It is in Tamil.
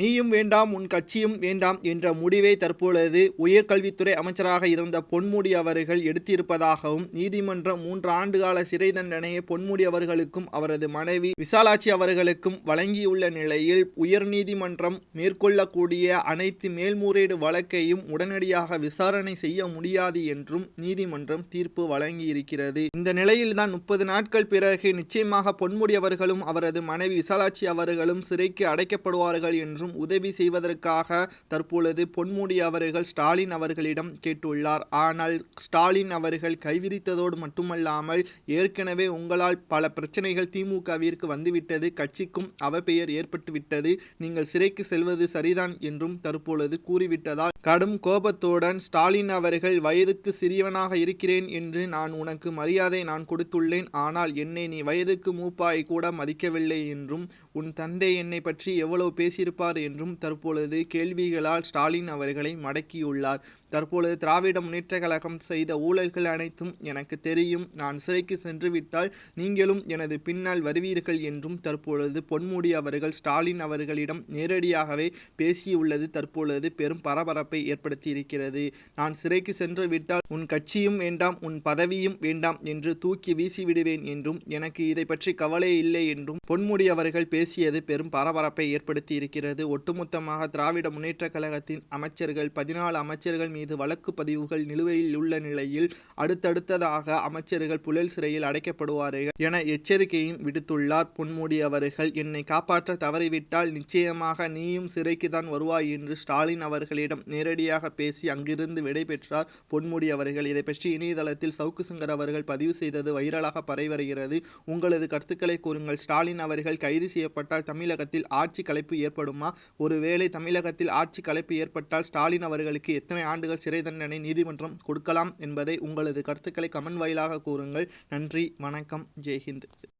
நீயும் வேண்டாம் உன் கட்சியும் வேண்டாம் என்ற முடிவை தற்பொழுது உயர்கல்வித்துறை அமைச்சராக இருந்த பொன்முடி அவர்கள் எடுத்திருப்பதாகவும் நீதிமன்றம் மூன்று ஆண்டுகால சிறை தண்டனையை பொன்முடி அவர்களுக்கும் அவரது மனைவி விசாலாட்சி அவர்களுக்கும் வழங்கியுள்ள நிலையில் உயர்நீதிமன்றம் மேற்கொள்ளக்கூடிய அனைத்து மேல்முறையீடு வழக்கையும் உடனடியாக விசாரணை செய்ய முடியாது என்றும் நீதிமன்றம் தீர்ப்பு வழங்கியிருக்கிறது. இந்த நிலையில்தான் முப்பது நாட்கள் பிறகு நிச்சயமாக பொன்முடி அவர்களும் அவரது மனைவி விசாலாட்சி அவர்களும் சிறைக்கு அடைக்கப்படுவார்கள் என்றும் உதவி செய்வதற்காக தற்பொழுது பொன்முடி அவர்கள் ஸ்டாலின் அவர்களிடம் கேட்டுள்ளார். ஆனால் ஸ்டாலின் அவர்கள் கைவிரித்ததோடு மட்டுமல்லாமல் ஏற்கனவே உங்களால் பல பிரச்சனைகள் திமுகவிற்கு வந்துவிட்டது. கட்சிக்கும் அவப்பெயர் ஏற்பட்டுவிட்டது. நீங்கள் சிறைக்கு செல்வது சரிதான் என்றும் தற்பொழுது கூறிவிட்டதால் கடும் கோபத்துடன் ஸ்டாலின் அவர்கள் வயதுக்கு சிறியவனாக இருக்கிறேன் என்று நான் உனக்கு மரியாதை நான் கொடுத்துள்ளேன். ஆனால் என்னை நீ வயதுக்கு மூப்பாய் கூட மதிக்கவில்லை என்றும் உன் தந்தை என்னை பற்றி எவ்வளவு பேசியிருப்பார் என்றும் தற்பொழுது கேள்விகளால் ஸ்டாலின் அவர்களை மடக்கியுள்ளார். தற்பொழுது திராவிட முன்னேற்ற கழகம் செய்த ஊழல்கள் அனைத்தும் எனக்கு தெரியும். நான் சிறைக்கு சென்றுவிட்டால் நீங்களும் எனது பின்னால் வருவீர்கள் என்றும் தற்பொழுது பொன்முடி அவர்கள் ஸ்டாலின் அவர்களிடம் நேரடியாகவே பேசியுள்ளது. தற்பொழுது பெரும் பரபரப்பை ஏற்படுத்தியிருக்கிறது. நான் சிறைக்கு சென்று விட்டால் உன் கட்சியும் வேண்டாம் உன் பதவியும் வேண்டாம் என்று தூக்கி வீசிவிடுவேன் என்றும் எனக்கு இதை பற்றி கவலை இல்லை என்றும் பொன்முடி அவர்கள் பேசியது பெரும் பரபரப்பை ஏற்படுத்தி இருக்கிறது ஒட்டுமொத்தமாக திராவிட முன்னேற்ற கழகத்தின் அமைச்சர்கள் பதினாலு அமைச்சர்கள் மீது வழக்கு பதிவுகள் நிலுவையில் உள்ள நிலையில் அடுத்தடுத்ததாக அமைச்சர்கள் புழல் சிறையில் அடைக்கப்படுவார்கள் என எச்சரிக்கையும் விடுத்துள்ளார். பொன்முடி அவர்கள் என்னை காப்பாற்ற தவறிவிட்டால் நிச்சயமாக நீயும் சிறைக்கு தான் வருவாய் என்று ஸ்டாலின் அவர்களிடம் நேரடியாக பேசி அங்கிருந்து விடைபெற்றார் பொன்முடி அவர்கள் இதை பற்றி இணையதளத்தில் சவுக்கு சங்கர் அவர்கள் பதிவு செய்தது வைரலாக பரவி வருகிறது உங்களது கருத்துக்களை கூறுங்கள் ஸ்டாலின் அவர்கள் கைது செய்யப்பட்டால் தமிழகத்தில் ஆட்சி கலைப்பு ஏற்படுமா? ஒருவேளை தமிழகத்தில் ஆட்சி கலைப்பு ஏற்பட்டால் ஸ்டாலின் அவர்களுக்கு எத்தனை ஆண்டுகள் சிறை தண்டனை நீதிமன்றம் கொடுக்கலாம் என்பதை உங்களது கருத்துக்களை கமெண்ட் வாயிலாக கூறுங்கள். நன்றி வணக்கம் ஜெய்ஹிந்த்.